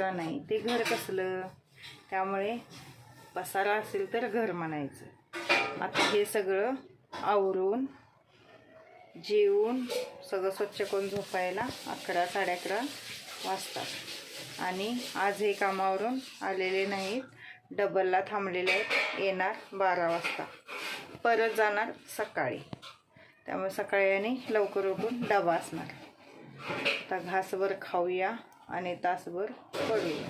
नाही. ते घर कसलं? त्यामुळे पसारा असेल तर घर म्हणायचं. आता हे सगळं आवरून जेवून सगळं स्वच्छ करून झोपायला अकरा साडे अकरा वाजतात आणि आज हे कामावरून आलेले नाहीत. डबलला थांबलेले आहेत. येणार बारा वाजता. परत जाणार सकाळी. त्यामुळे सकाळी आणि लवकर उठून डबा असणार. आता घासभर खाऊया. आणि तासभर पडूया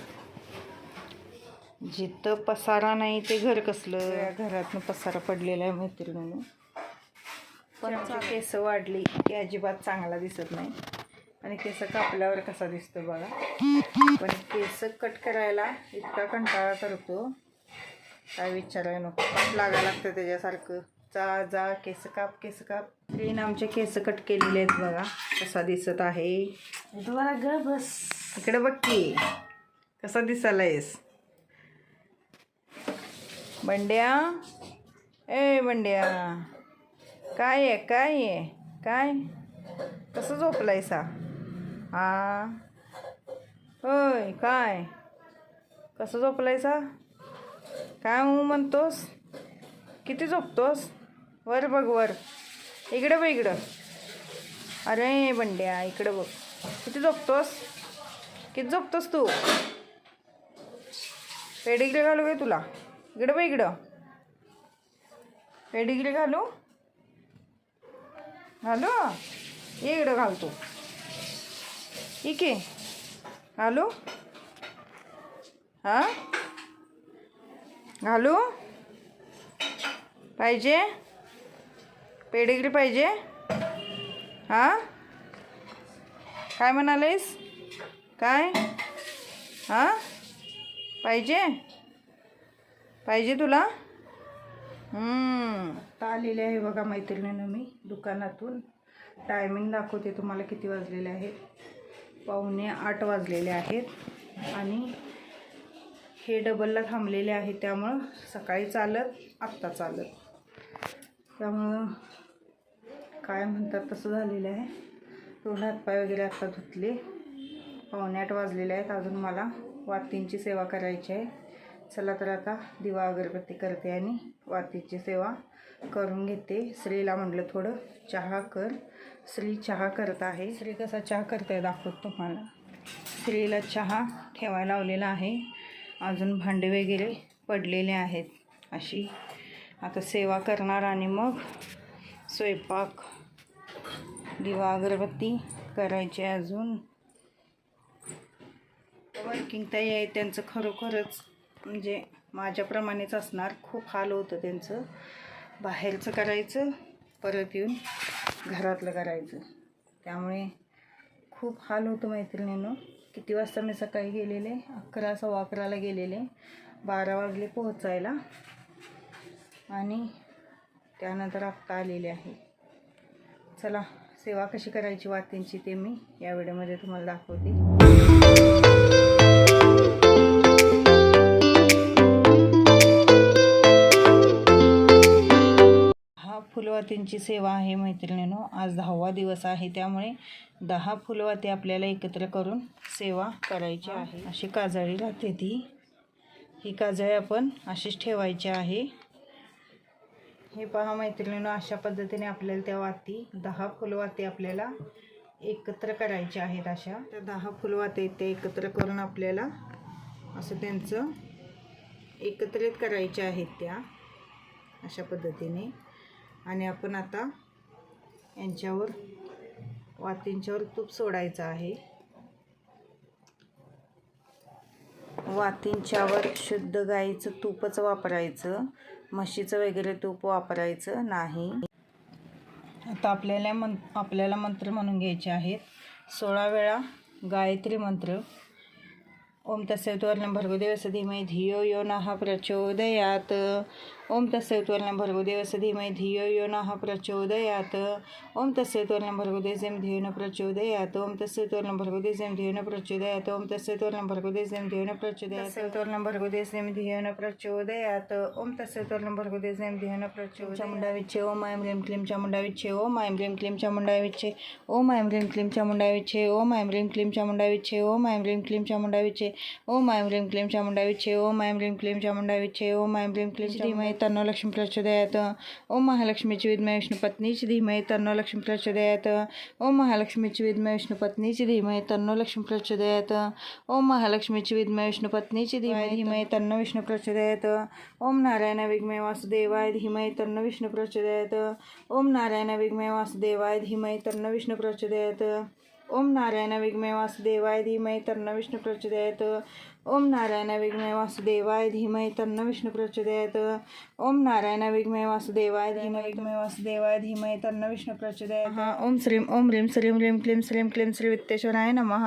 जिथं पसारा नाही ते घर कसलं? या घरातनं पसारा पडलेला आहे मैत्रिणीनं. पण केस वाढली की अजिबात चांगला दिसत नाही. आणि केस कापल्यावर कसा दिसतो बघा. पण केस कट करायला इतका कंटाळा करतो. काय विचारायला नको. लागायला लागतं त्याच्यासारखं. जा जा केस काप केस काप. ट्रेन आमचे केस कट केलेले आहेत बघा. कसा दिसत आहे. जरा ग बस. इकडे बघ की कसा आहेस बंड्या? ए बंड्या. काय आहे काय आहे? काय? कसं झोपलायसा हा? होय काय? कसं झोपलायसा काय मग म्हणतोस? किती झोपतोस? वर बघ वर. इकडं बघ इकडं. अरे बंड्या इकडं बघ. किती झोपतोस? किती झोपतोस तू. पेडिग्री घालू काय तुला? इकडं बघ इकडं. पेडिग्री घालू? घालू? ये इकडं घालतो ठीक आहे घालू? हां? घालू? पाहिजे? पेडिग्री पाहिजे? हां? काय म्हणालेस काय? हां? पाहिजे? पाहिजे तुला? आता आलेले आहे बघा मैत्रिणीनं मी दुकानातून. टायमिंग दाखवते तुम्हाला किती वाजलेले आहेत. पाहुणे आठ वाजलेले आहेत. आणि हे डबलला थांबलेले आहे त्यामुळं सकाळी चालत आत्ता चालत. त्यामुळं काय म्हणतात तसं झालेलं आहे. तोंड हातपाय वगैरे आत्ता धुतले. पावणे आठ वाजलेले आहेत. अजून मला वातींची सेवा करायची आहे. चला तर आता दिवा अगरबत्ती करते आणि वातीची सेवा करून घेते. श्रीला म्हटलं थोडं चहा कर. श्री चहा करत आहे. श्री कसा चहा करताय दाखवत तुम्हाला. श्रीला चहा ठेवायला लावलेला आहे. अजून भांडे वगैरे पडलेले आहेत. अशी आता सेवा करणार आणि मग स्वयंपाक दिवा अगरबत्ती करायची आहे अजून. वर्किंग ताई आहे त्यांचं खरोखरच म्हणजे माझ्याप्रमाणेच असणार. खूप हाल होतं त्यांचं. बाहेरचं करायचं परत येऊन घरातलं करायचं. त्यामुळे खूप हाल होतं मैत्रिणीनं. किती वाजता मी सकाळी गेलेले? अकरा सव्वा अकराला गेलेले. बारा वाजले पोहोचायला. आणि त्यानंतर आत्ता आलेले आहे. चला सेवा कशी करायची वातींची ते मी या व्हिडिओमध्ये तुम्हाला दाखवते. फुलवातींची सेवा आहे मैत्रिणीनो. आज दहावा दिवस आहे त्यामुळे दहा फुलवाती आपल्याला एकत्र करून सेवा करायची आहे. अशी काजळी राहते ती. ही काजळी आपण अशीच ठेवायची आहे. हे पहा मैत्रिणीनो अशा पद्धतीने आपल्याला त्या वाती दहा फुलवाती आपल्याला एकत्र करायच्या आहेत अशा. त्या दहा फुलवाती ते एकत्र करून आपल्याला असं त्यांचं एकत्रित करायच्या आहेत त्या अशा पद्धतीने. आणि आपण आता यांच्यावर वातींच्यावर तूप सोडायचं आहे. वातींच्यावर शुद्ध गाईचं तूपच वापरायचं. म्हशीचं वगैरे तूप वापरायचं नाही. आता आपल्याला मं आपल्याला मंत्र म्हणून घ्यायचे आहेत. सोळा वेळा गायत्री मंत्र. ओम तस्य वर्ण भरगुदेव धीमहि धियो यो नः प्रचोदयात. ओम तस्य त्वरणं भर्गो देवस्य धीमहि धियो यो नः प्रचोदयात् ओम तस्य त्वरणं भर्गो देवस्य धियो न प्रचोदयात् ओम तस्य त्वरणं भर्गो देवस्य धियो न प्रचोदयात् ओम तस्य त्वरणं भर्गो देवस्य धियो न प्रचोदयात् तस्य त्वरणं भर्गो देवस्य धियो न प्रचोदयात् ओम तस्य त्वरणं भर्गो देवस्य धियो न प्रचोदयात् चामुंडा विच्छे ओम ऐं ह्रीं क्लीं चामुंडा विच्छे ओम ऐं ह्रीं क्लीं चामुंडा विच्छे ओम ऐं ह्रीं क्लीं चामुंडा विच्छे ओम ऐं ह्रीं क्लीं चामुंडा विच्छे ओम ऐं ह्रीं क्लीं चामुंडा विच्छे ओम ऐं ह्रीं क्लीं चामुंडा विच्छे ओम ऐं ह्रीं क्लीं तन्नो लक्ष्मी प्रचोदयात् ओम महालक्ष्मीची विद्महे विष्णुपत्नीची धीमहि तन्नो लक्ष्मी प्रचोदयात् ओम महालक्ष्मीची विद्महे विष्णुपत्नीची धीमहि तन्नो लक्ष्मी प्रचोदयात् ओम महालक्ष्मीची विद्महे विष्णुपत्नीची धीमहि धीमहि तन्नो विष्णू प्रचोदयात् ओम नारायण विग्मय वासुदेवाय धीमहि तन्नो विष्णू प्रचोदयात् ओम नारायण विग्मय वासुदेवाय धीमहि तन्नो विष्णू प्रचोदयात् ओम नारायण विग्मय वासुदेवाय धीमहि तन्नो विष्णू प्रचोदयात् ओम नारायण विग्मय वासुदेवाय धीमय तन्न विष्णू प्रचोदयात। ओम नारायण विग्मय वासुदेवाय धीमय विग्मय वासुदेवाय धीमय तन्न विष्णू प्रचोदयात। हा ओम श्रीं ओम ह्रीं श्रीं ह्रीम क्लीं श्रीं क्लीम श्री वित्तेश्वराय नमः।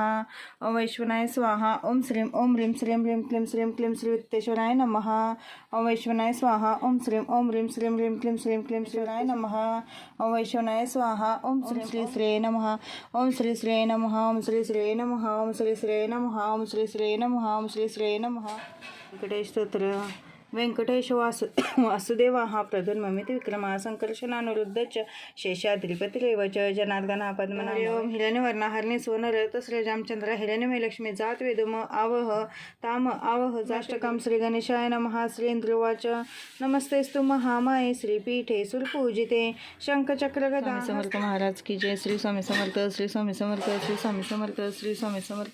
ओम वैश्वनाय स्वाहा। ओम श्रीं ओम ह्रीं श्रीं ह्रीम क्लीम श्रीं क्लीम श्री वित्तेश्वराय नमः। ओम वैश्वनाय स्वाहा। ओम श्रीं ओम ह्रीं श्रीं ह्रीम क्लीम श्रीं क्लीम श्रीराय नमः। ओम वैश्वनाय स्वाहा। ओम श्री श्री श्री नमः। ओम श्री श्री नमः। ओम श्री श्री नमः। ओम श्री श्रेय नमः। ओम श्री श्रेय नमः। ओम శ్రీ శ్రేయ నమ. వెంకటేశ్వర व्यंकटेश वासु वासुदेवा हा प्रधुर्ममित विक्रमा संकर्षणानुरुद्धच शेषाद्रिपतिरेव च जनार्दना पद्मना ओम। हिरण्यवर्णा हरणे सोनर तस्रे रामचंद्र हिरण्यमय लक्ष्मी जात वेदम आवह ताम आवह जाष्टकम श्री गणेशाय नमः श्रींद्रवाच नमस्तेस्तु महामाये श्रीपीठे सुरपूजिते शंखचक्र गदा समर्थ महाराज की जय। श्री स्वामी समर्थ श्री स्वामी समर्थ श्री स्वामी समर्थ श्री स्वामी समर्थ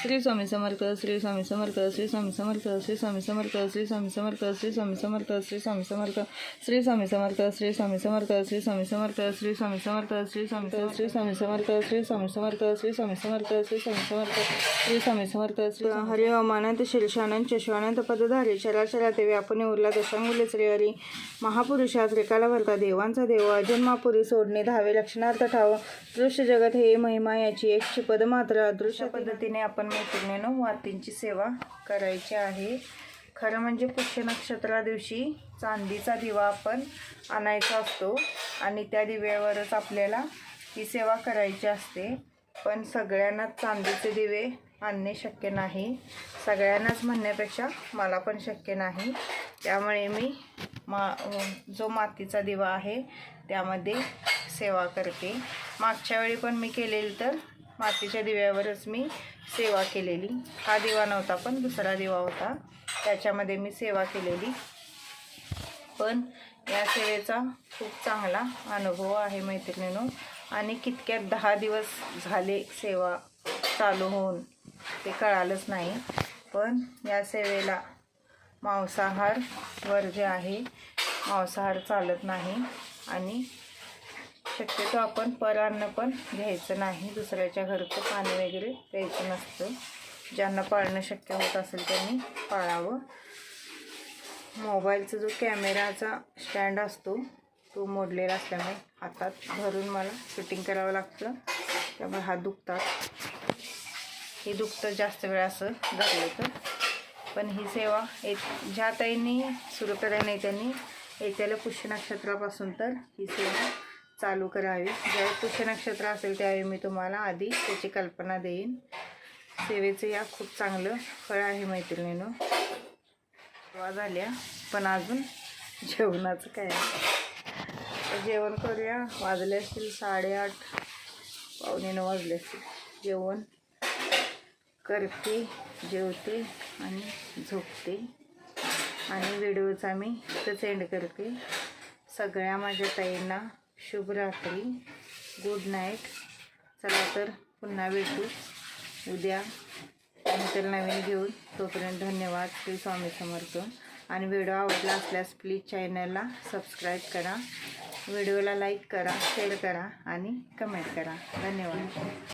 श्री स्वामी समर्थ श्री स्वामी समर्थ श्री स्वामी समर्थ श्री स्वामी समर्थ श्री स्वामी समर्थ श्री स्वामी समर्थ श्री स्वामी समर्थ श्री स्वामी समर्थ श्री स्वामी समर्थ श्री स्वामी समर्थ श्री स्वामी समर्थ श्री स्वामी श्री स्वामी समर्थ श्री स्वामी समर्थ श्री स्वामी समर्थ श्री स्वामी समर्थ श्री स्वामी समर्थ श्री हरि अमानंत शीर्षानंद शीर्षानंत पदधारी शराशरा ते व्यापने उरला दशांगुले श्रीहरी महापुरुषा त्रिकाला भरता देवांचा देव अजन्मापुरी सोडणे धावे लक्षणार्थ ठाव दृश्य जगत हे महिमा याची एक पद मात्र अदृश्य पद्धतीने आपण मैत्रिणीनं वातींची सेवा करायची आहे खरं म्हणजे पुष्य नक्षत्रा दिवशी चांदीचा दिवा आपण आणायचा असतो आणि त्या दिव्यावरच आपल्याला ही सेवा करायची असते. पण सगळ्यांनाच चांदीचे दिवे आणणे शक्य नाही. सगळ्यांनाच म्हणण्यापेक्षा मला पण शक्य नाही. त्यामुळे मी मा जो मातीचा दिवा आहे त्यामध्ये सेवा करते. मागच्या वेळी पण मी केलेली तर मातीच्या दिव्यावरच मी सेवा केलेली. हा दिवा नव्हता पण दुसरा दिवा होता. त्याच्यामध्ये मी सेवा केलेली. पण या सेवेचा खूप चांगला अनुभव आहे मैत्रिणीनो. आणि कितक्यात दहा दिवस झाले सेवा चालू होऊन ते कळालंच नाही. पण या सेवेला मांसाहार वर्ज्य आहे. मांसाहार चालत नाही. आणि शक्यतो आपण परान्न पण घ्यायचं नाही. दुसऱ्याच्या घरचं पाणी वगैरे प्यायचं नसतं. ज्यांना पाळणं शक्य होत असेल त्यांनी पाळावं. मोबाईलचा जो कॅमेराचा स्टँड असतो तो मोडलेला असल्यामुळे हातात धरून मला फिटिंग करावं लागतं. त्यामुळे हात दुखतात. हे दुखतं जास्त वेळ असं धरलं तर. पण ही सेवा एक ज्या ताईंनी सुरू करायला नाही त्यांनी येत्याला पुष्य नक्षत्रापासून तर ही सेवा चालू करावी. ज्यावेळी पुष्य नक्षत्र असेल त्यावेळी मी तुम्हाला आधी त्याची कल्पना देईन. सेवेचं या खूप चांगलं फळ आहे मैत्रिणीनं. सेवा झाल्या पण अजून जेवणाचं काय तर जेवण करूया. वाजले असतील साडेआठ. पावणे नऊ वाजले असतील. जेवण करते जेवते आणि झोपते. आणि व्हिडिओचा मी इथंच एंड करते. सगळ्या माझ्या ताईंना शुभरात्री. गुड नाईट चला तर पुन्हा भेटू. उद्या. नंतर नवीन घेऊन तोपर्यंत धन्यवाद श्री स्वामी समर्थ. आणि व्हिडिओ आवडला असल्यास प्लीज चॅनलला सबस्क्राईब करा. व्हिडिओला लाईक करा शेअर करा आणि कमेंट करा. धन्यवाद.